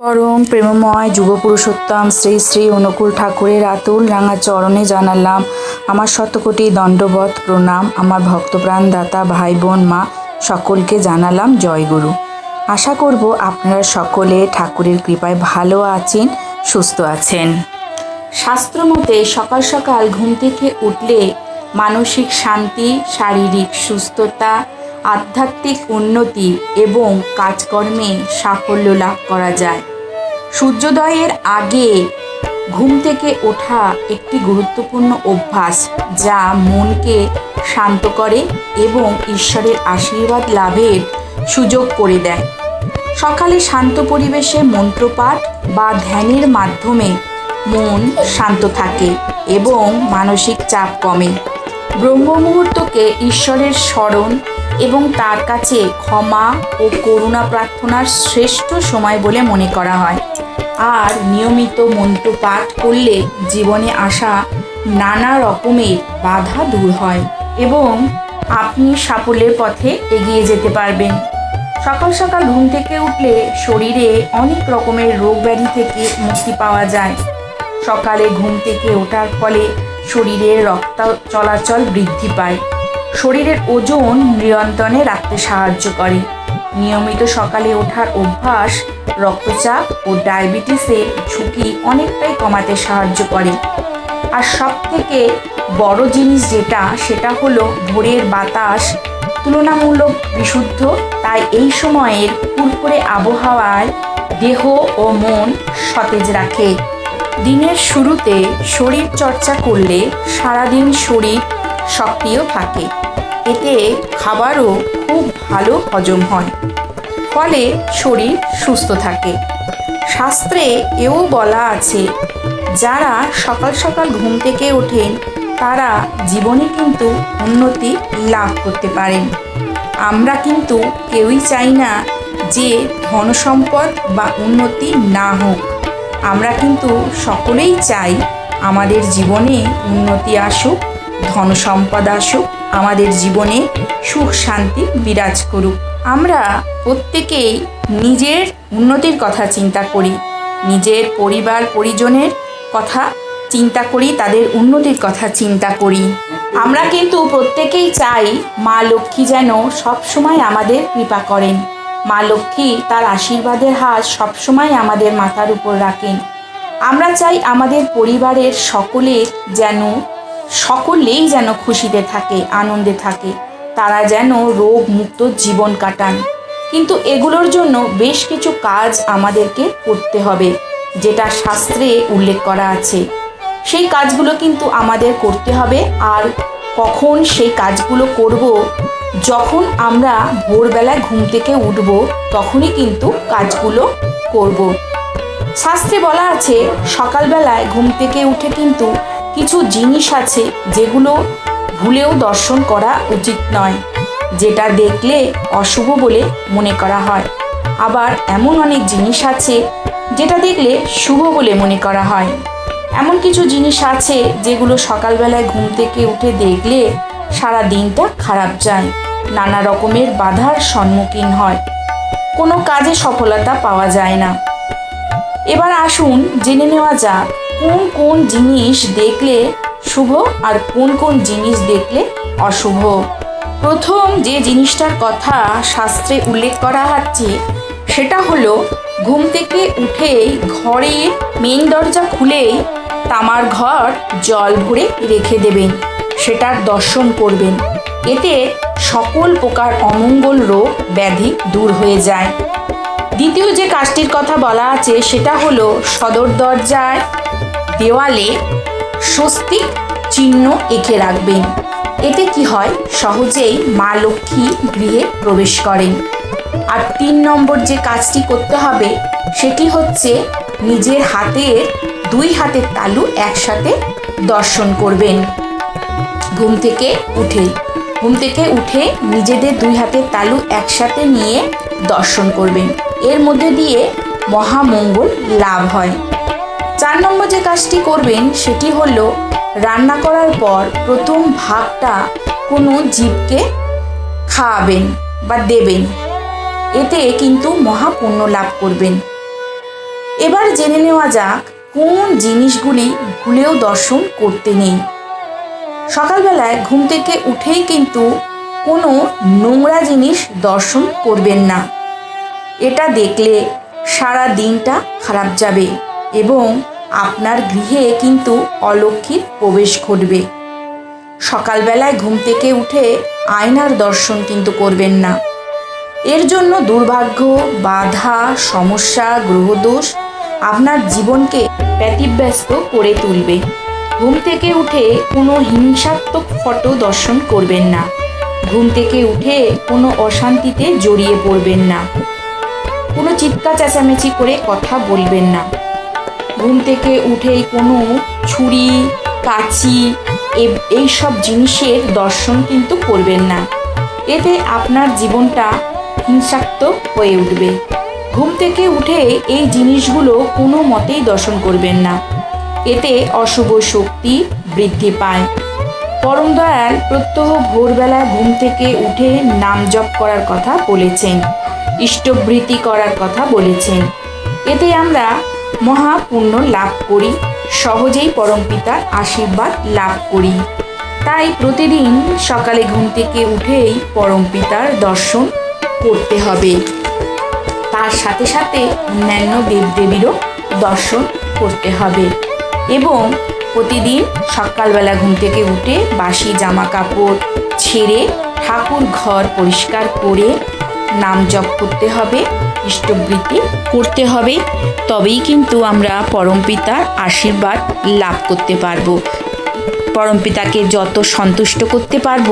পরম প্রেমময় যুগপুরুষোত্তম শ্রী শ্রী অনুকূল ঠাকুরের আতুল রাঙা চরণে জানালাম আমার শতকোটি দণ্ডবত প্রণাম, আমার ভক্তপ্রাণ দাতা ভাই বোন মা, সকলকে জানালাম জয়গুরু আশা করব আপনারা সকলে ঠাকুরের কৃপায় ভালো আছেন, সুস্থ আছেন। শাস্ত্রমতে সকাল সকাল ঘুম থেকে উঠলে মানসিক শান্তি, শারীরিক সুস্থতা আধ্যাত্মিক উন্নতি এবং কাজকর্মে সাফল্য লাভ করা যায়। সূর্যোদয়ের আগে ঘুম থেকে ওঠা একটি গুরুত্বপূর্ণ অভ্যাস যা মনকে শান্ত করে এবং ঈশ্বরের আশীর্বাদ লাভের সুযোগ করে দেয়। সকালে শান্ত পরিবেশে মন্ত্রপাঠ বা ধ্যানের মাধ্যমে মন শান্ত থাকে এবং মানসিক চাপ কমে। ব্রহ্ম মুহূর্তকে ঈশ্বরের স্মরণ এবং তার কাছে ক্ষমা ও করুণা প্রার্থনার শ্রেষ্ঠ সময় বলে মনে করা হয়। আর নিয়মিত মন্ত্র পাঠ করলে জীবনে আসা নানা রকমের বাধা দূর হয় এবং আপনি সাফল্যের পথে এগিয়ে যেতে পারবেন। সকাল সকাল ঘুম থেকে উঠলে শরীরে অনেক রকমের রোগ ব্যাধি থেকে মুক্তি পাওয়া যায়। সকালে ঘুম থেকে ওঠার ফলে শরীরের রক্ত চলাচল বৃদ্ধি পায়। শরীরের ওজন নিয়ন্ত্রণে রাখতে সাহায্য করে। নিয়মিত সকালে ওঠার অভ্যাস রক্তচাপ ও ডায়াবেটিসের ঝুঁকি অনেকটাই কমাতে সাহায্য করে। আর সব থেকে বড় জিনিস যেটা, সেটা হলো ভোরের বাতাস তুলনামূলক বিশুদ্ধ। তাই এই সময়ের ফুরফুরে আবহাওয়ায় দেহ ও মন সতেজ রাখে। দিনের শুরুতে শরীর চর্চা করলে সারাদিন শরীর সক্রিয় থাকে। এতে খাবারও খুব ভালো হজম হয়। ফলে শরীর সুস্থ থাকে। শাস্ত্রে এও বলা আছে, যারা সকাল সকাল ঘুম থেকে ওঠেন, তারা জীবনে কিন্তু উন্নতি লাভ করতে পারেন। আমরা কিন্তু কেউই চাই না যে ধনসম্পদ বা উন্নতি না হোক। আমরা কিন্তু সকলেই চাই আমাদের জীবনে উন্নতি আসুক ধনসম্পদ আসুক আমাদের জীবনে সুখ শান্তি বিরাজ করুক। আমরা প্রত্যেকেই নিজের উন্নতির কথা চিন্তা করি, নিজের পরিবার, পরিজনের কথা চিন্তা করি, তাদের উন্নতির কথা চিন্তা করি। আমরা কিন্তু প্রত্যেকেই চাই মা লক্ষ্মী যেন সবসময় আমাদের কৃপা করেন। মা লক্ষ্মী তার আশীর্বাদের হাত সবসময় আমাদের মাথার উপর রাখেন। আমরা চাই আমাদের পরিবারের সকলের যেন সকলেই যেন খুশিতে থাকে, আনন্দে থাকে। তারা যেন রোগ মুক্ত জীবন কাটান। কিন্তু এগুলোর জন্য বেশ কিছু কাজ আমাদেরকে করতে হবে, যেটা শাস্ত্রে উল্লেখ করা আছে। সেই কাজগুলো কিন্তু আমাদের করতে হবে, আর কখন সেই কাজগুলো করব, যখন আমরা ভোরবেলায় ঘুম থেকে উঠব, তখনই কিন্তু কাজগুলো করব। শাস্ত্রে বলা আছে, সকালবেলায় ঘুম থেকে উঠে কিন্তু কিছু জিনিস আছে যেগুলো ভুলেও দর্শন করা উচিত নয়, যেটা দেখলে অশুভ বলে মনে করা হয়। আবার এমন অনেক জিনিস আছে যেটা দেখলে শুভ বলে মনে করা হয়। এমন কিছু জিনিস আছে যেগুলো সকালবেলায় ঘুম থেকে উঠে দেখলে সারা দিনটা খারাপ যায়। নানা রকমের বাধার সম্মুখীন হয়। কোনো কাজে সফলতা পাওয়া যায় না। এবার আসুন জেনে নেওয়া যাক কোন কোন জিনিস দেখলে শুভ আর কোন কোন জিনিস দেখলে অশুভ? প্রথম যে জিনিসটার কথা শাস্ত্রে উল্লেখ করা হচ্ছে সেটা হলো ঘুম থেকে উঠেই ঘরে মেন দরজা খুলেই তামার ঘর জল ভরে রেখে দেবেন, সেটার দর্শন করবেন। এতে সকল প্রকার অমঙ্গল রোগ ব্যাধি দূর হয়ে যায়। দ্বিতীয় যে কাজটির কথা বলা আছে, সেটা হলো সদর দরজার দেওয়ালে স্বস্তিক চিহ্ন এঁকে রাখবেন। এতে কি হয়? সহজেই মা লক্ষ্মী গৃহে প্রবেশ করেন। আর তিন নম্বর যে কাজটি করতে হবে, সেটি হচ্ছে নিজের হাতের দুই হাতের তালু একসাথে দর্শন করবেন। ঘুম থেকে উঠে, ঘুম থেকে উঠে নিজেদের দুই হাতের তালু একসাথে নিয়ে দর্শন করবেন। এর মধ্যে দিয়ে মহামঙ্গল লাভ হয়। চার নম্বর যে কাজটি করবেন, সেটি হলো রান্না করার পর প্রথম ভাগটা কোনো জীবকে খাওয়াবেন বা দেবেন। এতে কিন্তু মহাপুণ্য লাভ করবেন। এবার জেনে নেওয়া যাক কোন জিনিসগুলি ভুলেও দর্শন করতে নেই। সকালবেলায় ঘুম থেকে উঠেই কিন্তু কোনো নোংরা জিনিস দর্শন করবেন না। এটা দেখলে সারা দিনটা খারাপ যাবে। এবং আপনার গৃহে কিন্তু অলক্ষীর প্রবেশ ঘটবে। সকালবেলায় ঘুম থেকে উঠে আয়নার দর্শন কিন্তু করবেন না। এর জন্য দুর্ভাগ্য, বাধা, সমস্যা, গ্রহদোষ আপনার জীবনকে ব্যতিব্যস্ত করে তুলবে। ঘুম থেকে উঠে কোনো হিংসাত্মক ফটো দর্শন করবেন না। ঘুম থেকে উঠে কোনো অশান্তিতে জড়িয়ে পড়বেন না। কোনো চিৎকা চেঁচামেচি করে কথা বলবেন না। ঘুম থেকে উঠেই কোনো ছুরি, কাচি, এ- এইসব জিনিসের দর্শন কিন্তু করবেন না। এতে আপনার জীবনটা হিংসাত্মক হয়ে উঠবে। ঘুম থেকে উঠে এই জিনিসগুলো কোনো মতেই দর্শন করবেন না। এতে অশুভ শক্তি বৃদ্ধি পায়। পরম দয়াল প্রত্যহ ভোরবেলা ঘুম থেকে উঠে নাম জপ করার কথা বলেছেন, ইষ্টবৃত্তি করার কথা বলেছেন। এতে আমরা মহাপুণ্য লাভ করি, সহজেই পরমপিতার আশীর্বাদ লাভ করি। তাই প্রতিদিন সকালে ঘুম থেকে উঠেই পরমপিতার দর্শন করতে হবে। তার সাথে সাথে অন্যান্য দেবদেবীরও দর্শন করতে হবে। এবং প্রতিদিন সকালবেলা ঘুম থেকে উঠে বাসি জামা কাপড় ছেড়ে ঠাকুর ঘর পরিষ্কার করে নাম জপ করতে হবে। ইষ্টবৃত্তি করতে হবে, তবেই কিন্তু আমরা পরমপিতার আশীর্বাদ লাভ করতে পারব। পরমপিতাকে যত সন্তুষ্ট করতে পারব,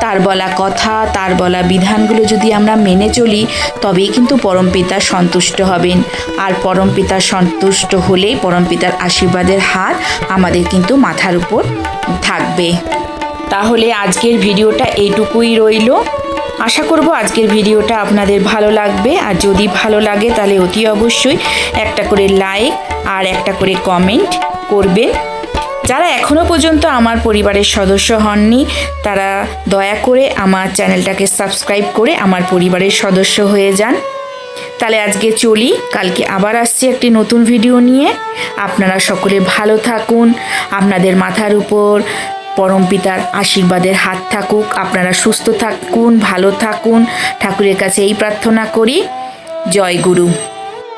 তার বলা কথা, তার বলা বিধানগুলো যদি আমরা মেনে চলি, তবেই কিন্তু পরমপিতা সন্তুষ্ট হবেন। আর পরমপিতা সন্তুষ্ট হলেই পরমপিতার আশীর্বাদের হাত আমাদের কিন্তু মাথার উপর থাকবে। তাহলে আজকের ভিডিওটা এইটুকুই রইল। আশা করব আজকের ভিডিওটা আপনাদের ভালো লাগবে। আর যদি ভালো লাগে তাহলে অতি অবশ্যই একটা করে লাইক আর একটা করে কমেন্ট করবেন যারা এখনও পর্যন্ত আমার পরিবারের সদস্য হননি, তারা দয়া করে আমার চ্যানেলটাকে সাবস্ক্রাইব করে আমার পরিবারের সদস্য হয়ে যান। তাহলে আজকে চলি, কালকে আবার আসছি একটি নতুন ভিডিও নিয়ে। আপনারা সকলে ভালো থাকুন। আপনাদের মাথার উপর পরমপিতার আশীর্বাদের হাত থাকুক। আপনারা সুস্থ থাকুন, ভালো থাকুন। ঠাকুরের কাছে এই প্রার্থনা করি। জয় গুরু।